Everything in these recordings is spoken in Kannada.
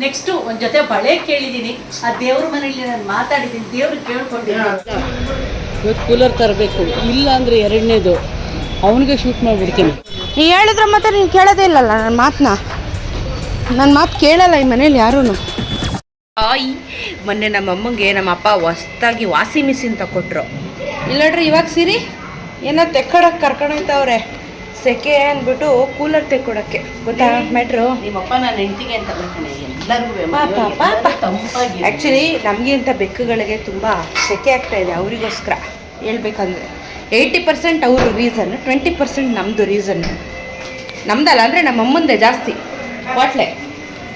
ನೆಕ್ಸ್ಟ್ ಒಂದ್ ಜೊತೆ ಬಳೆ ಕೇಳಿದೀನಿ. ಆ ದೇವ್ರ ಮನೆಯಲ್ಲಿ ನಾನು ಮಾತಾಡಿದ್ದೀನಿ ದೇವ್ರು ಕೇಳ್ಕೊಂಡಿದ್ದೀನಿ ಇವತ್ತು ಕೂಲರ್ ತರಬೇಕು. ಇಲ್ಲ ಅಂದರೆ ಎರಡನೇದು. ಅವನಿಗೆ ಶೂಟ್ ಮಾಡಿಬಿಡ್ತೀನಿ. ನೀ ಹೇಳಿದ್ರೆ ಮತ್ತೆ ನೀನು ಕೇಳೋದೇ ಇಲ್ಲಲ್ಲ ನನ್ನ ಮಾತನ್ನ ನನ್ನ ಮಾತು ಕೇಳಲ್ಲ ಈ ಮನೇಲಿ ಯಾರೂ ತಾಯಿ ಮೊನ್ನೆ ನಮ್ಮ ಅಮ್ಮಂಗೆ ನಮ್ಮ ಅಪ್ಪ ಹೊಸ್ದಾಗಿ ವಾಸಿ ಮಿಷಿನ್ ಇಲ್ಲ ನೋಡ್ರಿ ಇವಾಗ ಸಿರಿ. ಏನೋ ತೆಕ್ಕಡಕ್ಕೆ ಕರ್ಕೊಂಡೋಯ್ತವ್ರೆ ಸೆಕೆ ಅಂದ್ಬಿಟ್ಟು ಕೂಲರ್ ತೆಕ್ಕೊಡಕ್ಕೆ. ಗೊತ್ತಾ ಮೆಟ್ರು ನಿಮ್ಮಪ್ಪ ಅಪ್ಪನ ಹೆಂಡತಿಗೆ ಅಂತ ಎಲ್ಲರಿಗೂ. ಆ್ಯಕ್ಚುಲಿ ನಮಗೆ ಅಂತ ಬೆಕ್ಕುಗಳಿಗೆ ತುಂಬ ಸೆಕೆ ಆಗ್ತಾ ಇದೆ ಅವರಿಗೋಸ್ಕರ. ಹೇಳ್ಬೇಕಂದ್ರೆ ಏಯ್ಟಿ ಪರ್ಸೆಂಟ್ ಅವರು ರೀಸನ್ ಟ್ವೆಂಟಿ ಪರ್ಸೆಂಟ್ ನಮ್ಮದು ರೀಸನ್ ನಮ್ದಲ್ಲ ಅಂದರೆ ನಮ್ಮ ಅಮ್ಮಂದೇ ಜಾಸ್ತಿ ಬಾಟ್ಲೆ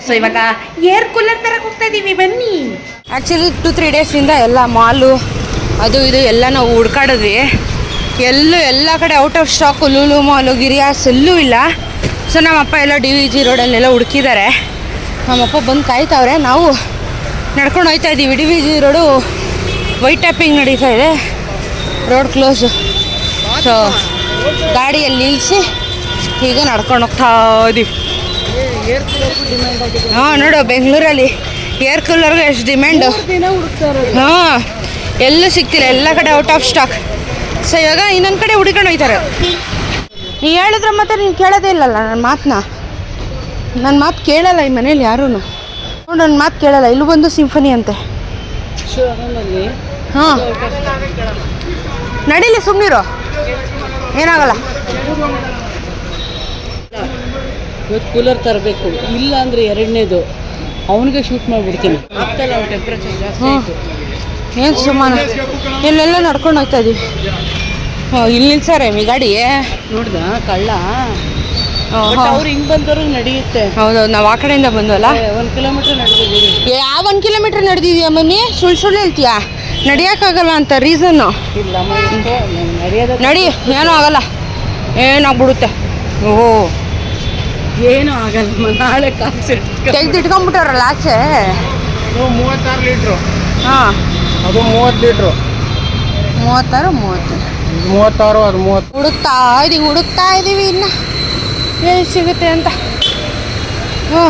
ಸೊ ಇವಾಗ ಏರ್ ಕೂಲರ್ ತರಕ್ಕೆ ಹೋಗ್ತಾ ಇದ್ದೀವಿ ಬನ್ನಿ. ಆ್ಯಕ್ಚುಲಿ ಟು ತ್ರೀ ಡೇಸಿಂದ ಎಲ್ಲ ಮಾಲು ಅದು ಇದು ಎಲ್ಲ ನಾವು ಹುಡ್ಕಾಡಿದ್ವಿ. ಎಲ್ಲೂ ಎಲ್ಲ ಕಡೆ out of stock Lulu mall Girias ಎಲ್ಲೂ ಇಲ್ಲ. ಸೊ ನಮ್ಮಪ್ಪ ಎಲ್ಲ ಡಿ ವಿ ಜಿ ರೋಡಲ್ಲೆಲ್ಲ ಹುಡುಕಿದ್ದಾರೆ. ನಮ್ಮಪ್ಪ ಬಂದು ಕಾಯ್ತಾವ್ರೆ. ನಾವು ನಡ್ಕೊಂಡು ಹೋಗ್ತಾ ಇದ್ದೀವಿ. D V G road white topping ನಡೀತಾ ಇದೆ. ರೋಡ್ ಕ್ಲೋಸು ಸೊ ಗಾಡಿಯಲ್ಲಿ ನಿಲ್ಲಿಸಿ ಈಗ ನಡ್ಕೊಂಡು ಹೋಗ್ತಾ ಇದೀವಿ. ಹಾಂ ನೋಡು ಬೆಂಗಳೂರಲ್ಲಿ ಏರ್ ಕೂಲರ್ಗೆ ಎಷ್ಟು ಡಿಮ್ಯಾಂಡು ಹಾಂ ಎಲ್ಲೂ ಸಿಗ್ತಿಲ್ಲ. ಎಲ್ಲ ಕಡೆ ಔಟ್ ಆಫ್ ಸ್ಟಾಕ್ ಸೊ ಇವಾಗ ಇನ್ನೊಂದು ಕಡೆ ಹುಡುಕೊಂಡು ಹೋಯ್ತಾರೆ. ನೀ ಹೇಳಿದ್ರೆ ಮತ್ತೆ ನೀನು ಕೇಳೋದೇ ಇಲ್ಲಲ್ಲ ನನ್ನ ಮಾತನ್ನ ನನ್ನ ಮಾತು ಕೇಳಲ್ಲ ಈ ಮನೇಲಿ ಯಾರೂ ನೋಡಿ ನನ್ನ ಮಾತು ಕೇಳಲ್ಲ ಇಲ್ಲೂ ಬಂದು ಸಿಂಫನಿ ಅಂತೆ. ಹಾಂ. ನಡೀಲಿ ಸುಮ್ಮನಿರೋ ಏನಾಗಲ್ಲ. ಇವತ್ತು ಕೂಲರ್ ತರಬೇಕು. ಇಲ್ಲ ಅಂದರೆ ಎರಡನೇದು. ಅವನಿಗೆ ಶೂಟ್ ಮಾಡಿಬಿಡ್ತೀನಿ. ಏನು ಸುಮ್ಮನೆ ಇಲ್ಲೆಲ್ಲ ನಡ್ಕೊಂಡು ಹೋಗ್ತಾ ಇದೀವಿ. ಹಾಂ ಇಲ್ಲಿ ನಿಲ್ಸಾರೆ ಮಿ ಗಾಡಿ? ನೋಡ್ದ? ಕಳ್ಳ? ಅವ್ರು ಹಿಂಗೆ ಬಂದವರು ನಡೆಯುತ್ತೆ. ಹೌದು ನಾವು ಆ ಕಡೆಯಿಂದ ಬಂದ್ವಲ್ಲ? ಒಂದು ಕಿಲೋಮೀಟ್ರ್ ನಡೆದಿದ್ದೀವಿ. ಯಾವ ಒಂದು ಕಿಲೋಮೀಟ್ರ್ ನಡೆದಿದ್ಯಾ ಮಮ್ಮಿ? ಸುಳ್ಳು ಸುಳ್ಳು ಹೇಳ್ತೀಯಾ? ನಡೆಯೋಕ್ಕಾಗಲ್ಲ ಅಂತ ರೀಸನ್ನು ಇಲ್ಲ ನಡೆಯೋದ ನಡಿ ಏನೂ ಆಗಲ್ಲ. ಏನಾಗ್ಬಿಡುತ್ತೆ ಓಹೋ. ಏನೂ ಆಗಲ್ಲ ನಾಳೆ ಕಾಸು ತೆಗ್ದು ಇಟ್ಕೊಂಡ್ಬಿಟ್ಟಾರಲ್ಲ ಆಚೆ? ಮೂವತ್ತಾರು ಲೀಟ್ರು. ಹಾಂ. ಅದು ಮೂವತ್ತು ಲೀಟ್ರು. ಮೂವತ್ತಾರು ಮೂವತ್ತು. ಮೂವತ್ತಾರು ಅದು ಮೂವತ್ತು. ಹುಡುಕ್ತಾ ಇದೀವಿ ಹುಡುಕ್ತಾ ಇದ್ದೀವಿ ಇನ್ನು. ಎಲ್ಲಿ ಸಿಗುತ್ತೆ ಅಂತ. ಹ್ಞೂ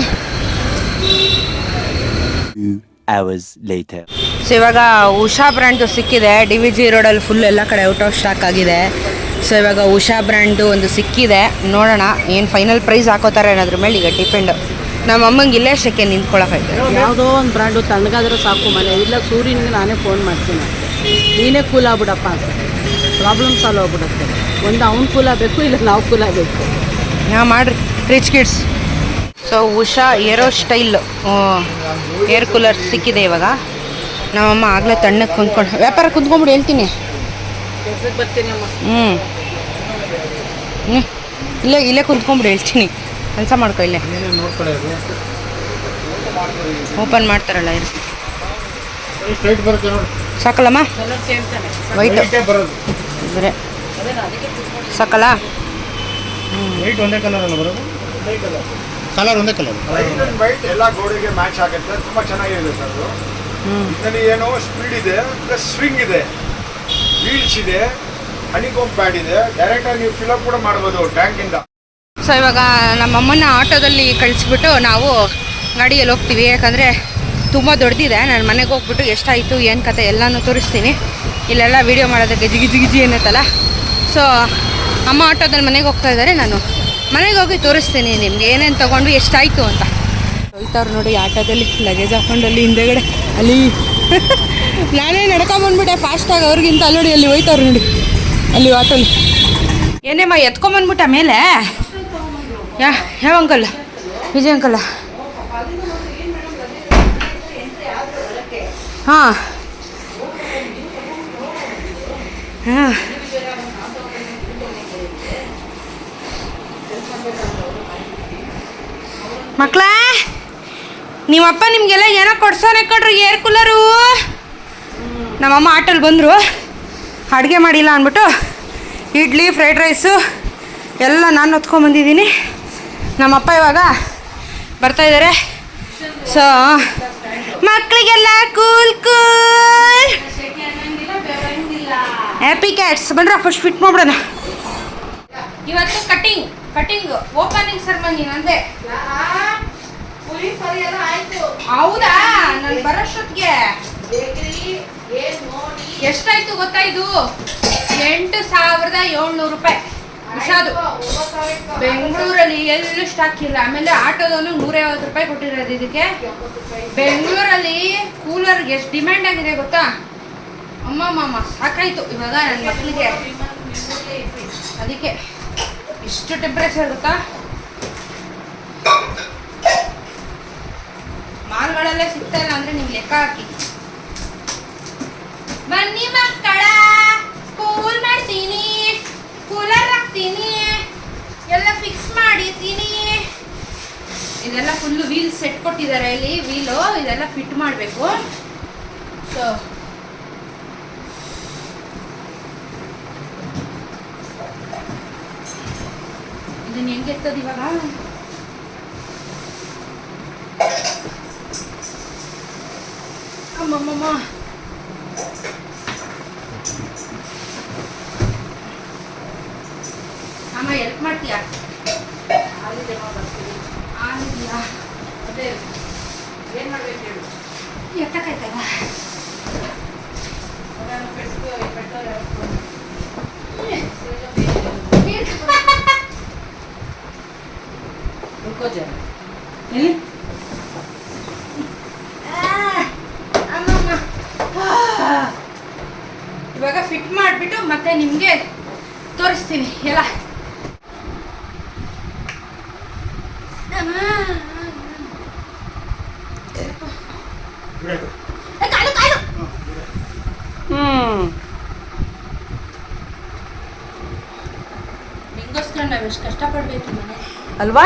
Two hours later. ಸೊ ಇವಾಗ ಉಷಾ ಬ್ರ್ಯಾಂಡು ಸಿಕ್ಕಿದೆ. ಡಿ ವಿ ಜಿ ರೋಡಲ್ಲಿ ಫುಲ್ ಎಲ್ಲ ಕಡೆ ಔಟ್ ಆಫ್ ಸ್ಟಾಕ್ ಆಗಿದೆ. ಸೊ ಇವಾಗ ಉಷಾ ಬ್ರ್ಯಾಂಡು ಒಂದು ಸಿಕ್ಕಿದೆ. ನೋಡೋಣ ಏನು ಫೈನಲ್ ಪ್ರೈಸ್ ಹಾಕೋತಾರೆ ಅನ್ನೋದ್ರ ಮೇಲೆ ಈಗ ಡಿಪೆಂಡ್ ನಮ್ಮ ಅಮ್ಮಂಗೆ ಇಲ್ಲೇ ಶೆಕೆ ನಿಂತ್ಕೊಳಕೈತೆ ಯಾವುದೋ ಒಂದು ಬ್ರ್ಯಾಂಡು ತಣ್ಣಗಾದ್ರೆ ಸಾಕು ಮನೆ. ಇಲ್ಲ ಸೂರ್ಯನಿಗೆ ನಾನೇ ಫೋನ್ ಮಾಡ್ತೀನಿ. ನೀನೇ ಕೂಲ್ ಆಗ್ಬಿಡಪ್ಪ ಅಂತ. ಪ್ರಾಬ್ಲಮ್ ಸಾಲ್ವ್ ಆಗ್ಬಿಡುತ್ತೆ. ಒಂದು ಅವ್ನು ಕೂಲ್ ಆಗಬೇಕು ಇಲ್ಲ ನಾವು ಕೂಲ್ ಆಗಬೇಕು ನಾ ಮಾಡ್ರಿ. Rich kids so Usha aero style air cooler ಸಿಕ್ಕಿದೆ ಇವಾಗ. ನಮ್ಮಮ್ಮ ಆಗಲೇ ತಣ್ಣಗೆ ಕುಂತ್ಕೊಂಡು ವ್ಯಾಪಾರ ಕುಂತ್ಕೊಂಡ್ಬಿಡು ಹೇಳ್ತೀನಿ. ಬರ್ತೀನಿ ಅಮ್ಮ ಹ್ಞೂ ಹ್ಞೂ ಇಲ್ಲೇ ಇಲ್ಲೇ ಕುಂತ್ಕೊಂಡ್ಬಿಡು ಹೇಳ್ತೀನಿ. ಕೆಲಸ ಮಾಡ್ಕೊ ಇಲ್ಲೇ. ಓಪನ್ ಮಾಡ್ತಾರಲ್ಲ ಇರ್ತೀನಿ ಸ್ಟ್ರೈಟ್ ಬರುತ್ತೆ ನೋಡಿ ಸಾಕಲ್ಲಮ್ಮ? ವೈಟ್ ಬರೇ ಸಾಕಲ್ಲ? ವೈಟ್ ಒಂದೇ ಕಲರ್ ಅಲ್ಲ ಬರೋದು. ಕಲರ್ ಒಂದೇ ಕಲರ್ ವೈಟ್ ಎಲ್ಲ ಗೋಡೆಗೆ ಮ್ಯಾಚ್ ಆಗುತ್ತೆ. ತುಂಬಾ ಚೆನ್ನಾಗಿದೆ ಸರ್ ಅದು. ಇದರಲ್ಲಿ ಏನೋ ಸ್ಪೀಡ್ ಇದೆ ಪ್ಲಸ್ ಸ್ವಿಂಗ್ ಇದೆ. ವೀಲ್ಸ್ ಇದೆ ಹನಿಕೋಮ್ ಪ್ಯಾಡ್ ಇದೆ. ಡೈರೆಕ್ಟ್ ಆಗಿ ನೀವು ಫಿಲಪ್ ಕೂಡ ಮಾಡ್ಬೋದು ಟ್ಯಾಂಕ್ ಇಂದ. ಸೊ ಇವಾಗ ನಮ್ಮಮ್ಮನ ಆಟೋದಲ್ಲಿ ಕಳಿಸ್ಬಿಟ್ಟು ನಾವು ಗಾಡಿಯಲ್ಲಿ ಹೋಗ್ತೀವಿ. ಯಾಕಂದರೆ ತುಂಬ ದೊಡ್ಡದಿದೆ ನಾನು ಮನೆಗೆ ಹೋಗ್ಬಿಟ್ಟು ಎಷ್ಟಾಯಿತು ಏನು ಕತೆ ಎಲ್ಲನೂ ತೋರಿಸ್ತೀನಿ. ಇಲ್ಲೆಲ್ಲ ವೀಡಿಯೋ ಮಾಡೋದಕ್ಕೆ ಜಿಗಿ ಜಿಗಿ ಅನ್ನತ್ತಲ್ಲ? ಸೊ ಅಮ್ಮ ಆಟೋದಲ್ಲಿ ಮನೆಗೆ ಹೋಗ್ತಾ ಇದ್ದಾರೆ ನಾನು ಮನೆಗೆ ಹೋಗಿ ತೋರಿಸ್ತೀನಿ ನಿಮಗೆ. ಏನೇನು ತೊಗೊಂಡು ಎಷ್ಟಾಯಿತು ಅಂತ. ಹೋಯ್ತವ್ರು ನೋಡಿ ಆಟೋದಲ್ಲಿ ಲಗೇಜ್ ಹಾಕೊಂಡು ಅಲ್ಲಿ ಹಿಂದೆಗಡೆ ಅಲ್ಲಿ ನಾನೇ ನಡ್ಕೊಂಬಂದ್ಬಿಟ್ಟೆ ಫಾಸ್ಟಾಗಿ ಅವ್ರಿಗಿಂತ ಅಲ್ಲಿ ನೋಡಿ ಅಲ್ಲಿ ಹೋಯ್ತವ್ರು ನೋಡಿ ಅಲ್ಲಿ ಆಟೋಲಿ ಏನೇಮ್ಮ ಎತ್ಕೊಂಬಂದ್ಬಿಟ್ಟ ಮೇಲೆ? ಯಾ ಯಾವ ಅಂಕಲ್? ವಿಜಯ್ ಅಂಕಲ್ ಹಾಂ. ಹಾಂ. ಮಕ್ಕಳ ನಿಮ್ಮಪ್ಪ ನಿಮಗೆಲ್ಲ ಏನೋ ಕೊಡ್ಸೋನೆ ಕೊಡ್ರಿ, ಏರ್ ಕೂಲರು. ನಮ್ಮಮ್ಮ ಆಟೋಲ್ಲಿ ಬಂದರು. ಅಡುಗೆ ಮಾಡಿಲ್ಲ ಅಂದ್ಬಿಟ್ಟು ಇಡ್ಲಿ ಫ್ರೈಡ್ ರೈಸು ಎಲ್ಲ ನಾನು ಹೊತ್ಕೊಂಬಂದಿದ್ದೀನಿ ನಮ್ಮಪ್ಪ ಇವಾಗ ಬರ್ತಾ ಇದ್ದಾರೆ ಸೊ ಮಕ್ಕಳಿಗೆಲ್ಲ ಕೂಲ್ ಕೂಲ್. ಹ್ಯಾಪಿ ಕ್ಯಾಟ್ಸ್ ಬಂದ್ರ? ಫಸ್ಟ್ ಫಿಟ್ ಮಾಡ್ಬಿಡೋಣ. ಇವತ್ತು ಕಟಿಂಗ್ ಕಟಿಂಗ್ ಓಪನಿಂಗ್ ಸೆರೆಮನಿ ಅಂದೆ ಹೌದಾ? ನಾನು ಬರೋಷ್ಟೊತ್ತಿಗೆ. ಎಷ್ಟಾಯ್ತು ಗೊತ್ತಾ ಇದು? ಎಂಟು ಸಾವಿರದ ಏಳ್ನೂರು ರೂಪಾಯಿ. ಉಷಾದು ಬೆಂಗಳೂರಲ್ಲಿ ಎಲ್ಲೂ ಸ್ಟಾಕ್ ಇಲ್ಲ. ಆಮೇಲೆ ಆಟೋದಲ್ಲೂ ನೂರೈವತ್ತು ರೂಪಾಯಿ ಕೊಟ್ಟಿರೋದು ಇದಕ್ಕೆ. ಬೆಂಗಳೂರಲ್ಲಿ ಕೂಲರ್ಗೆ ಎಷ್ಟು ಡಿಮ್ಯಾಂಡ್ ಆಗಿದೆ ಗೊತ್ತಾ? ಅಮ್ಮ ಮಾಮ ಸಾಕಾಯ್ತು ಇವಾಗ ನನ್ನ ಮಕ್ಕಳಿಗೆ ಅದಕ್ಕೆ ಇಷ್ಟು ಟೆಂಪ್ರೇಚರ್ ಗೊತ್ತಾ? ಮಾಲ್ಗಳಲ್ಲೇ ಸಿಗ್ತಾ ಇಲ್ಲ ಅಂದ್ರೆ ನೀವು ಲೆಕ್ಕ ಹಾಕಿ. ಇದೆಲ್ಲ ಫುಲ್ಲು ವೀಲ್ ಸೆಟ್ ಕೊಟ್ಟಿದ್ದಾರೆ ಇಲ್ಲಿ ವೀಲು ಇದೆಲ್ಲ ಫಿಟ್ ಮಾಡಬೇಕು. ಸೊ ಇದನ್ನ ಹೆಂಗೆ ಎತ್ತದ ಇವಾಗ? ಅಮ್ಮಮ್ಮ ಅಮ್ಮ ಎಲ್ಪ್ ಮಾಡ್ತೀಯಾ? ಆಗಿದೆಯಾ ಅದೇ ಏನು ಮಾಡ್ಬೇಕು ಹೇಳು? ಜನ ಎಲ್ಲಿ? ಇವಾಗ ಫಿಟ್ ಮಾಡಿಬಿಟ್ಟು ಮತ್ತೆ ನಿಮಗೆ ತೋರಿಸ್ತೀನಿ ಎಲ್ಲ ಏ, ಕಾಲು ಕಾಲು ಹ್ಞೂ ನಿಂಗೋಸ್ಕರ ನಾವು ಎಷ್ಟು ಕಷ್ಟಪಡ್ಬೇಕು ಈ ಮನೆ ಅಲ್ವಾ?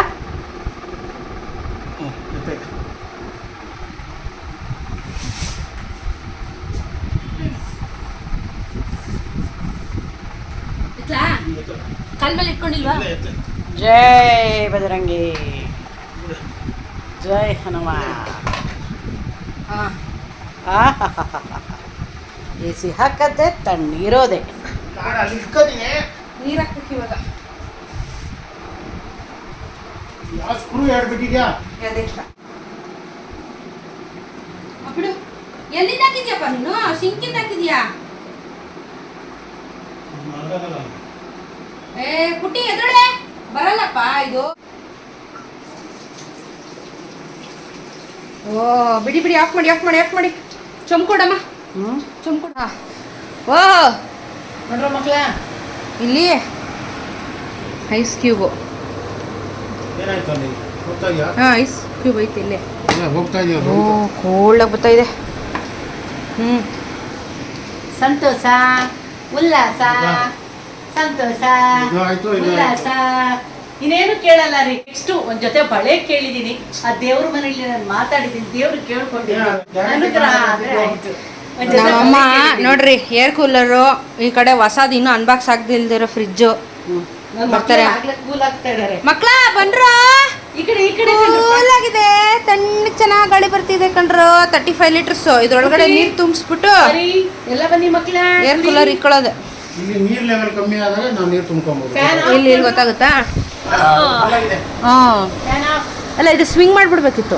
ಕಾಲ್ ಮೇಲೆ ಇಟ್ಕೊಂಡಿಲ್ವಾ? ಜೈ ಬಜರಂಗಿ ಜೈ ಹನುಮ ಹಾಂ ಎ ಸಿ ಹಾಕತ್ತೆ ತಣ್ಣೀರೋದೆ. ನೀರು ಹಾಕ್ಬೇಕು ಇವಾಗ. ಸ್ಕ್ರೂ ಎರಡು ಬಿಟ್ಟಿದ್ಯಾ ಅದೆಷ್ಟ ಬಿಡು. ಎಲ್ಲಿಂದ ಹಾಕಿದ್ಯಪ್ಪ ನೀನು? ಸಿಂಕಿಂದ ಹಾಕಿದ್ಯಾ? ಏ ಪುಟ್ಟಿ ಎದುಳೆ ಬರಲ್ಲಪ್ಪ ಇದು. ಓ ಬಿಡಿ ಬಿಡಿ ಆಫ್ ಮಾಡಿ ಆಫ್ ಮಾಡಿ ಆಫ್ ಮಾಡಿ. ಚುಮ್ಕೊಡಮ್ಮ. ಹ್ಞೂ ಓ. ನೋಡ್ರ ಮಕ್ಳ? ಇಲ್ಲಿ ಐಸ್ ಕ್ಯೂಬು ಏನಾಯ್ತು ಅಲ್ಲಿ? ಹೋಗ್ತಾ ಇದೆಯಾ ಹಾಂ ಐಸ್ ಕ್ಯೂಬ್ ಐತೆ ಇಲ್ಲೇ. ಹೋಗ್ತಾ ಇದೆಯಾ ಓ ಕೋಲ್ಡಾಗಿ ಬರ್ತಾ ಇದೆ ಹ್ಞೂ ಸಂತೋಷ ಉಲ್ಲಾಸ ಸಂತೋಷ ಉಲ್ಲಾಸ? ಇನ್ನೇನು ಕೇಳಲ್ಲ ರೀ. ನೆಕ್ಸ್ಟ್ ಒಂದ್ ಜೊತೆ ಬಳೆ ಕೇಳಿದೀನಿ. ಆ ದೇವ್ರ ಮನೆಯಲ್ಲಿ ನಾನು ಮಾತಾಡಿದೀನಿ. ದೇವ್ರು ಕೇಳ್ಕೊಂಡಿದ್ದೀನಿ ಅನುಗ್ರಹ ಆದ್ರೆ ಆಯ್ತು. ಒಂದ್ ಜೊತೆ ನಮ್ಮಮ್ಮ ಬಳೆ ನೋಡ್ರಿ ಏರ್ ಕೂಲರ್ ಈ ಕಡೆ ಹೊಸದು ಇನ್ನೂ ಅನ್ಬಾಕ್ಸ್ ಆಗದಿಲ್ದಿರೋ ಫ್ರಿಜ್ಜು ನನ್ ಬರ್ತಾರೆ. ಆಗ್ಲೇ ಕೂಲ್ ಆಗ್ತಾ ಇದಾರೆ. ಈ ಕಡೆ ಈ ಕಡೆ ಕೂಲ್ ಆಗಿದೆ. ತಣ್ಣಗೆ ಚೆನ್ನಾಗಿ ಗಾಳಿ ಬರ್ತಿದೆ ಕಣ್ರು. ತರ್ಟಿ ಫೈವ್ ಲೀಟರ್ಸ್ ಇದ್ರೊಳಗಡೆ ನೀರ್ ನೀರು ತುಂಬಿಸ್ಬಿಟ್ಟು ಎಲ್ಲ ಬನ್ನಿ ಮಕ್ಳ. ಏರ್ ಕೂಲರ್ ಇಕ್ಕೊಳ್ಳೋದು ಇಲ್ಲಿ ನೀರ್ ಲೆವೆಲ್ ಕಮ್ಮಿ ಆದಾಗ ನಾವು ನೀರು ತುಂಬ್ಕೊಬೋದು. Fan off ಇಲ್ಲಿ ಇಲ್ಲಿ ಗೊತ್ತಾಗುತ್ತಾ? ಹಾಂ. ಅಲ್ಲ ಇದು ಸ್ವಿಂಗ್ ಮಾಡ್ಬಿಡ್ಬೇಕಿತ್ತು.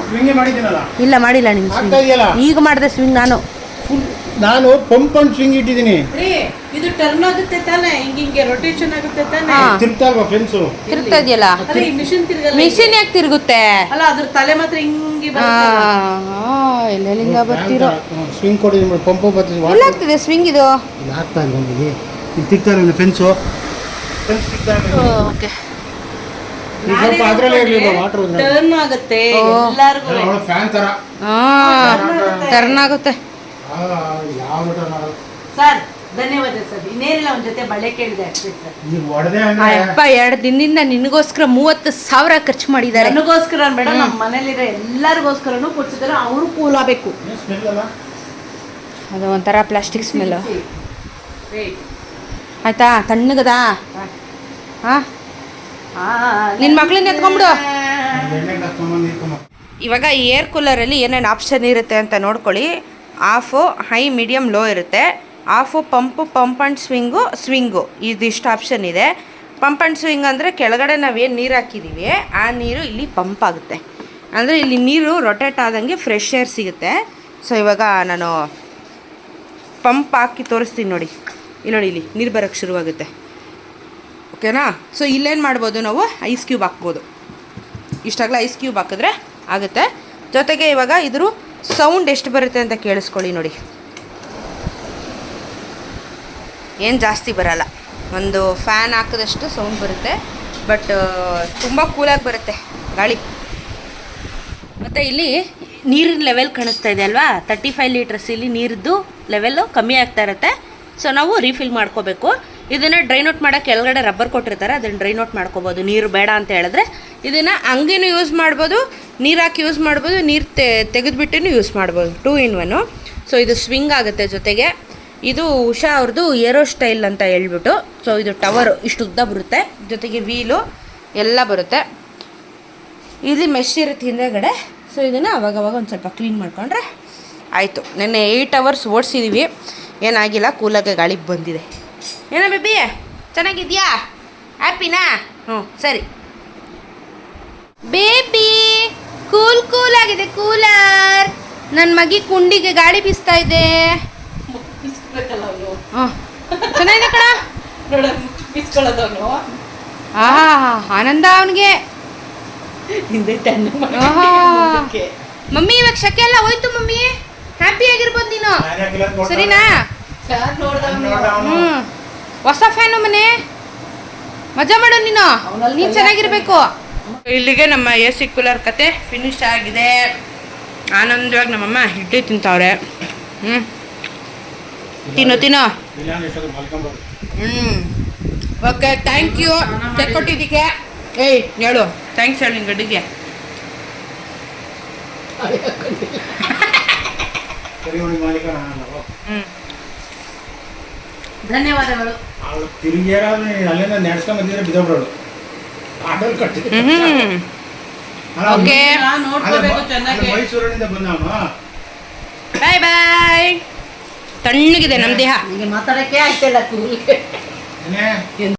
ಇಲ್ಲ ಮಾಡಿಲ್ಲ ನಿಮ್ಗೆ ಸ್ವಿಂಗ್ ಇದೆಯಲ್ಲ? ಈಗ ಮಾಡಿದೆ ಸ್ವಿಂಗ್ ನಾನು. ಫುಲ್ ನಾನು ಪಂಪ್ ಅಂಡ್ ಸ್ವಿಂಗ್ ಇಟ್ಟಿದ್ದೀನಿ. ಇದು ಟರ್ನ್ ಆಗುತ್ತೆ ತಾನೇ? ಹಿಂಗೆ ಹಿಂಗೆ ರೊಟೇಷನ್ ಆಗುತ್ತೆ ತಾನೆ? ಅಲ್ವಾ ಫ್ರೆಂಡ್ಸು ತಿರುಗ್ತಾ ಇದೆಯಲ್ಲ? ಮಿಷನ್ ತಿರ್ಗಲ್ಲ ಮಿಷಿನ್ ಯಾಕೆ ತಿರುಗುತ್ತೆ? ಅಲ್ಲ ಅದ್ರ ತಲೆ ಮಾತ್ರ ಹಿಂಗೆ ಆ, ಬರುತ್ತೆ ಆ, ಎಲ್ಲೆಲ್ಲಿಂದ ಬರ್ತಿರೋ? ಸ್ವಿಂಗ್ ಕೊಟ್ಟಿದ್ದೀನಿ ಪಂಪು ಬರ್ತಿದ್ವಿ ಎಲ್ಲ ಆಗ್ತಿದೆ ಸ್ವಿಂಗ್ ಇದು? ಆಗ್ತಾ ಇಲ್ಲ ಇಲ್ಲಿ ತಿರ್ತಾ ಇಲ್ಲ ಫೆನ್ಸು ಫೆನ್ಸ್ ತಿರ್ತಾ ಓಕೆ ನೀವು ಸ್ವಲ್ಪ ಅದ್ರಲ್ಲೇ ಇರಲಿಲ್ಲ ವಾಟರ್ ಟರ್ನ್ ಆಗುತ್ತೆ ಓ. ಎಲ್ಲಾರ್ಗು. ಫ್ಯಾನ್ ಥರ ಟರ್ನ್ ಆಗುತ್ತೆ. ಆ, ಯಾವ ಟರ್ನ್ ಸರ್ ಧನ್ಯವಾದ ಸರ್ ಇನ್ನೇನಿಲ್ಲ ಒಂದ್ ಜೊತೆ ಬಳೆ ಕೇಳಿದೆ ಅಷ್ಟೇ ಸರ್ ನೀವು ಹೊಡೆದೆ ಆ ಅಪ್ಪ ಎರಡು ದಿನದಿಂದ ನಿನಗೋಸ್ಕರ ಮೂವತ್ತು ಸಾವಿರ ಖರ್ಚು ಮಾಡಿದ್ದಾರೆ. ನನಗೋಸ್ಕರ ಬೇಡ ನಮ್ಮ ಮನೇಲಿರೋ ಎಲ್ಲರಿಗೋಸ್ಕರನು ಕೊಡ್ಸಿದ್ರೆ ಅವರು ಕೂಲ್ ಆಗಬೇಕು. ಸ್ಮೆಲ್ ಅಲ್ಲ? ಅದು ಒಂಥರ ಪ್ಲಾಸ್ಟಿಕ್ ಸ್ಮೆಲ್. ಆಯ್ತಾ? ತಣ್ಣಗದಾ? ಹಾ? ನಿನ್ ಮಕ್ಳನ್ನ ಎತ್ಕೊಂಬಿಡು. ಇವಾಗ ಏರ್ ಕೂಲರಲ್ಲಿ ಏನೇನು ಆಪ್ಷನ್ ಇರುತ್ತೆ ಅಂತ ನೋಡ್ಕೊಳ್ಳಿ. ಆಫು ಹೈ ಮೀಡಿಯಮ್ ಲೋ ಇರುತ್ತೆ. Off pump pump and swing swing ಇದಿಷ್ಟು ಆಪ್ಷನ್ ಇದೆ. ಪಂಪ್ ಆ್ಯಂಡ್ ಸ್ವಿಂಗ್ ಅಂದರೆ ಕೆಳಗಡೆ ನಾವೇನು ನೀರು ಹಾಕಿದ್ದೀವಿ ಆ ನೀರು ಇಲ್ಲಿ ಪಂಪ್ ಆಗುತ್ತೆ. ಅಂದರೆ ಇಲ್ಲಿ ನೀರು ರೊಟೇಟ್ ಆದಂಗೆ ಫ್ರೆಶ್ ಏರ್ ಸಿಗುತ್ತೆ. ಸೊ ಇವಾಗ ನಾನು ಪಂಪ್ ಹಾಕಿ ತೋರಿಸ್ತೀನಿ ನೋಡಿ. ಇಲ್ಲಿ ನೋಡಿ, ಇಲ್ಲಿ ನೀರು ಬರೋಕ್ಕೆ ಶುರುವಾಗುತ್ತೆ. ಓಕೆನಾ? ಸೊ ಇಲ್ಲೇನು ಮಾಡ್ಬೋದು ನಾವು? ಐಸ್ ಕ್ಯೂಬ್ ಹಾಕ್ಬೋದು. ಇಷ್ಟಾಗಲೇ ಐಸ್ ಕ್ಯೂಬ್ ಹಾಕಿದ್ರೆ ಆಗುತ್ತೆ. ಜೊತೆಗೆ ಇವಾಗ ಇದ್ರ ಸೌಂಡ್ ಎಷ್ಟು ಬರುತ್ತೆ ಅಂತ ಕೇಳಿಸ್ಕೊಳ್ಳಿ ನೋಡಿ. ಏನು ಜಾಸ್ತಿ ಬರಲ್ಲ. ಒಂದು ಫ್ಯಾನ್ ಹಾಕಿದಷ್ಟು ಸೌಂಡ್ ಬರುತ್ತೆ. ಬಟ್ ತುಂಬ ಕೂಲಾಗಿ ಬರುತ್ತೆ. ಗಾಳಿ. ಮತ್ತು ಇಲ್ಲಿ ನೀರಿನ ಲೆವೆಲ್ ಕಾಣಿಸ್ತಾ ಇದೆ ಅಲ್ವಾ? ತರ್ಟಿ ಫೈವ್ ಲೀಟರ್ಸ್ ಇಲ್ಲಿ ನೀರಿದ್ದು ಲೆವೆಲ್ಲು ಕಮ್ಮಿ ಆಗ್ತಾ ಇರುತ್ತೆ. ಸೊ ನಾವು ರೀಫಿಲ್ ಮಾಡ್ಕೋಬೇಕು. ಇದನ್ನು ಡ್ರೈನ್ ಔಟ್ ಮಾಡೋಕ್ಕೆ ಕೆಳಗಡೆ ರಬ್ಬರ್ ಕೊಟ್ಟಿರ್ತಾರೆ, ಅದನ್ನು ಡ್ರೈನ್ ಔಟ್ ಮಾಡ್ಕೋಬೋದು. ನೀರು ಬೇಡ ಅಂತ ಹೇಳಿದ್ರೆ ಇದನ್ನು ಹಂಗೇನು ಯೂಸ್ ಮಾಡ್ಬೋದು, ನೀರು ಹಾಕಿ ಯೂಸ್ ಮಾಡ್ಬೋದು, ನೀರು ತೆ ತೆಗೆದುಬಿಟ್ಟು ಯೂಸ್ ಮಾಡ್ಬೋದು. ಟೂ ಇನ್ ಒನ್ನು ಸೊ ಇದು ಸ್ವಿಂಗ್ ಆಗುತ್ತೆ ಜೊತೆಗೆ. ಇದು ಉಷಾ ಅವ್ರದ್ದು ಏರೋ ಸ್ಟೈಲ್ ಅಂತ ಹೇಳ್ಬಿಟ್ಟು. ಸೊ ಇದು ಟವರು ಇಷ್ಟು ಉದ್ದ ಬರುತ್ತೆ. ಜೊತೆಗೆ ವೀಲು ಎಲ್ಲ ಬರುತ್ತೆ. ಇಲ್ಲಿ ಮೆಶ್ ಇರುತ್ತೆ ಹಿಂದೆಗಡೆ. ಸೊ ಇದನ್ನು ಅವಾಗವಾಗ ಒಂದು ಸ್ವಲ್ಪ ಕ್ಲೀನ್ ಮಾಡಿಕೊಂಡ್ರೆ ಆಯಿತು. ನೆನ್ನೆ ಏಯ್ಟ್ ಅವರ್ಸ್ ಓಡಿಸಿದ್ದೀವಿ ಏನಾಗಿಲ್ಲ, ಕೂಲಾಗೆ ಗಾಳಿ ಬಂದಿದೆ. ಏನೋ ಬೇಬಿ ಚೆನ್ನಾಗಿದ್ಯಾ? ಹ್ಯಾಪಿನಾ ಹ್ಞೂ ಸರಿ. ಬೇಬಿ ಕೂಲ್ ಕೂಲ್ ಆಗಿದೆ ಕೂಲರ್. ನನ್ನ ಮಗಿ ಕುಂಡಿಗೆ ಗಾಳಿ ಬೀಸ್ತಾ ಇದೆ. ಚೆನ್ನಾಗಿದೆ ಕಣ. ಆನಂದ ಅವನಿಗೆ. ಮಮ್ಮಿ ಇವಾಗ ಶಕೆ ಎಲ್ಲ ಹೋಯ್ತು ಮಮ್ಮಿ? ಹ್ಯಾಪಿ ಆಗಿರ್ಬೋದು ನೀನು. ಸರಿನಾ? ಹ್ಞೂ. ಹೊಸ ಫ್ಯಾನು ಮನೆ. ಮಜಾ ಮಾಡು ನೀನು. ನೀನ್ ನೀನು ಚೆನ್ನಾಗಿರ್ಬೇಕು. ಇಲ್ಲಿಗೆ ನಮ್ಮ ಎ ಸಿ ಕೂಲರ್ ಕತೆ ಫಿನಿಶ್ ಆಗಿದೆ. ಆನಂದವಾಗಿ ನಮ್ಮಮ್ಮ ಇಡ್ಲಿ ತಿಂತಾವ್ರೆ. ಹ್ಞೂ ತಿನ್ನು ತಿನ್ನು. ಹ್ಞೂ ಓಕೆ ಥ್ಯಾಂಕ್ ಯು ತೆಕ್ಕೊಟ್ಟಿದ್ದಕ್ಕೆ ಏಯ್ ಹೇಳು. ಥ್ಯಾಂಕ್ಸ್ ಹೇಳಿ ನಿನ್ನ ಗಡಿಗೆ. ಧನ್ಯವಾದಗಳು. ಅವಳು ತಿರುಗೇರಾದ್ರೆ ನೀನು ಅಲ್ಲಿಂದ ನಡೆಸ್ಕೊಂಡ್ ಬಂದಿದ್ರೆ ಬಿದ್ದೋಗ್ರೋಳು ಆಟೋಲ್ ಕಟ್ಟಿದ್ದೆ ಹ್ಞೂ ಓಕೆ. ನೋಡ್ಕೋಬೇಕು ಚೆನ್ನಾಗಿ. ಮೈಸೂರಿನಿಂದ ಬಂದವನು ಬಾಯ್ ಬಾಯ್. ತಣ್ಣಗಿದೆ ನಮ್ಮ ದೇಹ. ನಿಮಗೆ ಮಾತಾಡಕ್ಕೆ ಆಗ್ತಿಲ್ಲ ಕೂಲ್ಗೆ